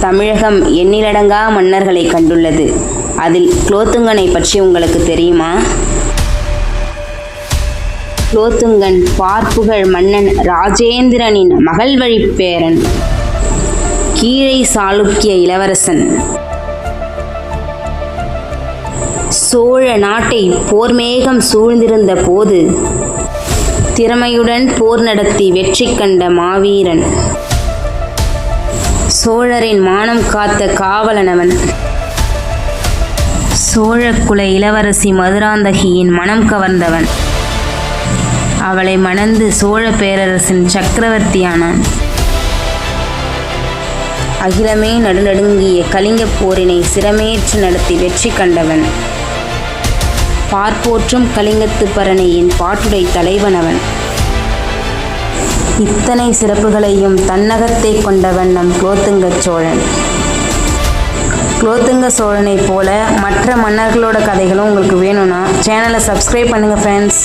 தமிழகம் எண்ணிலடங்கா மன்னர்களை கண்டுள்ளது. அதில் குலோத்துங்கனை பற்றி உங்களுக்கு தெரியுமா? குலோத்துங்கன் பார்ப்புகழ் மன்னன் ராஜேந்திரனின் மகள் வழிப் பேரன் கீழை சாளுக்கிய இளவரசன். சோழ நாட்டை போர்மேகம் சூழ்ந்திருந்த போது திறமையுடன் போர் நடத்தி வெற்றி கண்ட மாவீரன் சோழரின் மானம் காத்த காவலனவன். சோழக்குல இளவரசி மதுராந்தகியின் மனம் கவர்ந்தவன். அவளை மணந்து சோழ பேரரசின் சக்கரவர்த்தியானான். அகிலமே நடுநடுங்கிய கலிங்கப் போரினை சிரமேற்று நடத்தி வெற்றி கண்டவன். பார்ப்போற்றும் கலிங்கத்து பரணியின் பாட்டுடை தலைவனவன். இத்தனை சிறப்புகளையும் தன்னகத்தை கொண்டவன் நம் குலோத்துங்க சோழன். குலோத்துங்க சோழனை போல மற்ற மன்னர்களோட கதைகளும் உங்களுக்கு வேணும்னா சேனலை சப்ஸ்கிரைப் பண்ணுங்கள் ஃப்ரெண்ட்ஸ்